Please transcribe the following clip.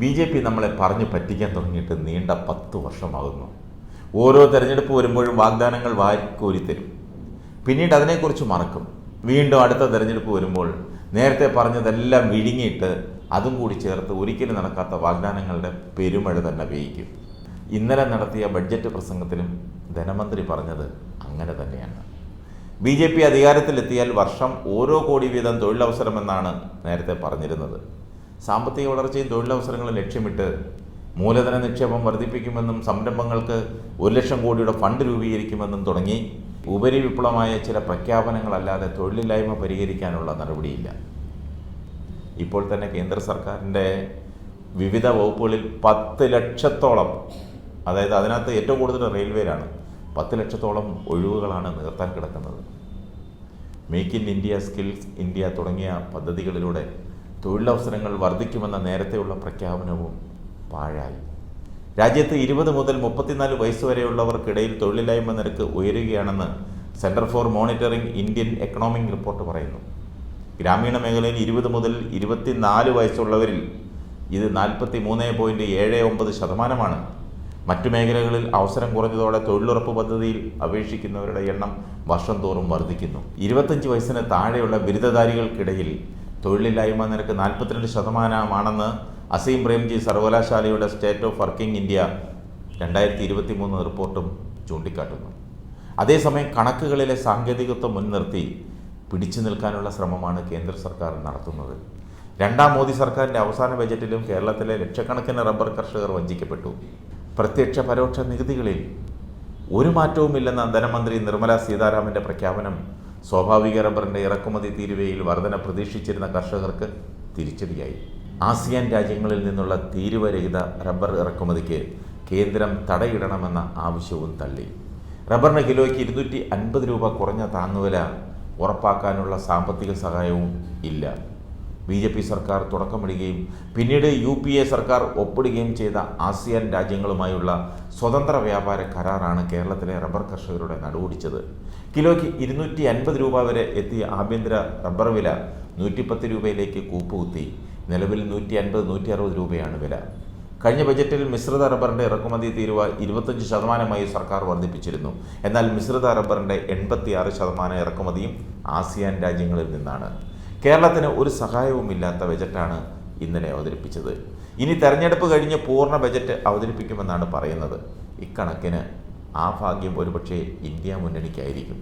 B J P നമ്മളെ പറഞ്ഞു പറ്റിക്കാൻ തുടങ്ങിയിട്ട് നീണ്ട പത്ത് വർഷമാകുന്നു. ഓരോ തെരഞ്ഞെടുപ്പ് വരുമ്പോഴും വാഗ്ദാനങ്ങൾ വാരിക്കോരി തരും. പിന്നീട് അതിനെക്കുറിച്ച് മറക്കും. വീണ്ടും അടുത്ത തെരഞ്ഞെടുപ്പ് വരുമ്പോൾ നേരത്തെ പറഞ്ഞതെല്ലാം വിഴുങ്ങിയിട്ട് അതും കൂടി ചേർത്ത് ഒരിക്കലും നടക്കാത്ത വാഗ്ദാനങ്ങളുടെ പെരുമഴ തന്നെ വേയിക്കും ഇന്നലെ നടത്തിയ ബഡ്ജറ്റ് പ്രസംഗത്തിലും ധനമന്ത്രി പറഞ്ഞത് അങ്ങനെ തന്നെയാണ്. ബി ജെ പി അധികാരത്തിലെത്തിയാൽ വർഷം ഓരോ കോടി വീതം തൊഴിലവസരമെന്നാണ് നേരത്തെ പറഞ്ഞിരുന്നത്. സാമ്പത്തിക വളർച്ചയും തൊഴിലവസരങ്ങളും ലക്ഷ്യമിട്ട് മൂലധന നിക്ഷേപം വർദ്ധിപ്പിക്കുമെന്നും സംരംഭങ്ങൾക്ക് ഒരു ലക്ഷം കോടിയുടെ ഫണ്ട് രൂപീകരിക്കുമെന്നും തുടങ്ങി ഉപരി വിപ്ലവമായ ചില പ്രഖ്യാപനങ്ങളല്ലാതെ തൊഴിലില്ലായ്മ പരിഹരിക്കാനുള്ള നടപടിയില്ല. ഇപ്പോൾ തന്നെ കേന്ദ്ര സർക്കാരിന്റെ വിവിധ വകുപ്പുകളിൽ പത്ത് ലക്ഷത്തോളം അതായത് അതിനകത്ത് ഏറ്റവും കൂടുതൽ റെയിൽവേയിലാണ്. പത്ത് ലക്ഷത്തോളം ഒഴിവുകളാണ് നിർത്താൻ കിടക്കുന്നത്. Make in India skills India തുടങ്ങിയ പദ്ധതികളിലൂടെ തൊഴിലവസരങ്ങൾ വർദ്ധിക്കുമെന്ന നേരത്തെയുള്ള പ്രഖ്യാപനവും പാഴായി. രാജ്യത്ത് ഇരുപത് മുതൽ മുപ്പത്തിനാല് വയസ്സ് വരെയുള്ളവർക്കിടയിൽ തൊഴിലില്ലായ്മ നിരക്ക് ഉയരുകയാണെന്ന് centre for monitoring Indian economic report പറയുന്നു. ഗ്രാമീണ മേഖലയിൽ ഇരുപത് മുതൽ ഇരുപത്തിനാല് വയസ്സുള്ളവരിൽ ഇത് നാൽപ്പത്തി മൂന്ന് പോയിന്റ് ഏഴ് ഒമ്പത് ശതമാനമാണ്. മറ്റു മേഖലകളിൽ അവസരം കുറഞ്ഞതോടെ തൊഴിലുറപ്പ് പദ്ധതിയിൽ അപേക്ഷിക്കുന്നവരുടെ എണ്ണം വർഷം തോറും വർദ്ധിക്കുന്നു. ഇരുപത്തഞ്ച് വയസ്സിന് താഴെയുള്ള ബിരുദധാരികൾക്കിടയിൽ തൊഴിലില്ലായ്മ നിരക്ക് നാൽപ്പത്തിരണ്ട് ശതമാനമാണെന്ന് അസീം പ്രേംജി സർവകലാശാലയുടെ സ്റ്റേറ്റ് ഓഫ് വർക്കിംഗ് ഇന്ത്യ രണ്ടായിരത്തി ഇരുപത്തി മൂന്ന് റിപ്പോർട്ടും ചൂണ്ടിക്കാട്ടുന്നു. അതേസമയം കണക്കുകളിലെ സാങ്കേതികത്വം മുൻനിർത്തി പിടിച്ചു നിൽക്കാനുള്ള ശ്രമമാണ് കേന്ദ്ര സർക്കാർ നടത്തുന്നത്. രണ്ടാം മോദി സർക്കാരിന്റെ അവസാന ബജറ്റിലും കേരളത്തിലെ ലക്ഷക്കണക്കിന് റബ്ബർ കർഷകർ വഞ്ചിക്കപ്പെട്ടു. പ്രത്യക്ഷ പരോക്ഷ നികുതികളിൽ ഒരു മാറ്റവുമില്ലെന്ന ധനമന്ത്രി നിർമ്മല സീതാരാമന്റെ പ്രഖ്യാപനം സ്വാഭാവിക റബ്ബറിന്റെ ഇറക്കുമതി തീരുവയിൽ വർധന പ്രതീക്ഷിച്ചിരുന്ന കർഷകർക്ക് തിരിച്ചടിയായി. ആസിയാൻ രാജ്യങ്ങളിൽ നിന്നുള്ള തീരുവരഹിത റബ്ബർ ഇറക്കുമതിക്ക് കേന്ദ്രം തടയിടണമെന്ന ആവശ്യവും തള്ളി. റബ്ബറിന് കിലോയ്ക്ക് ഇരുന്നൂറ്റി അൻപത് രൂപ കുറഞ്ഞ താങ്ങുവില ഉറപ്പാക്കാനുള്ള സാമ്പത്തിക സഹായവും ഇല്ല. ബി ജെ പി സർക്കാർ തുടക്കമിടുകയും പിന്നീട് യു പി എ സർക്കാർ ഒപ്പിടുകയും ചെയ്ത ആസിയാൻ രാജ്യങ്ങളുമായുള്ള സ്വതന്ത്ര വ്യാപാര കരാറാണ് കേരളത്തിലെ റബ്ബർ കർഷകരുടെ നടുവൊടിച്ചത്. കിലോയ്ക്ക് ഇരുന്നൂറ്റി അൻപത് രൂപ വരെ എത്തിയ ആഭ്യന്തര റബ്ബർ വില നൂറ്റിപ്പത്ത് രൂപയിലേക്ക് കൂപ്പുകുത്തി. നിലവിൽ നൂറ്റി അൻപത് നൂറ്റി അറുപത് രൂപയാണ് വില. കഴിഞ്ഞ ബജറ്റിൽ മിശ്രിത റബ്ബറിന്റെ ഇറക്കുമതി തീരുവ ഇരുപത്തഞ്ച് ശതമാനമായി സർക്കാർ വർദ്ധിപ്പിച്ചിരുന്നു. എന്നാൽ മിശ്രിത റബ്ബറിന്റെ എൺപത്തിയാറ് ശതമാനം ഇറക്കുമതിയും ആസിയാൻ രാജ്യങ്ങളിൽ നിന്നാണ്. കേരളത്തിന് ഒരു സഹായവുമില്ലാത്ത ബജറ്റാണ് ഇന്നലെ അവതരിപ്പിച്ചത്. ഇനി തെരഞ്ഞെടുപ്പ് കഴിഞ്ഞ് പൂർണ ബജറ്റ് അവതരിപ്പിക്കുമെന്നാണ് പറയുന്നത്. ഇക്കണക്കിന് ആ ഭാഗ്യം ഒരുപക്ഷേ ഇന്ത്യ മുന്നണിക്കായിരിക്കും.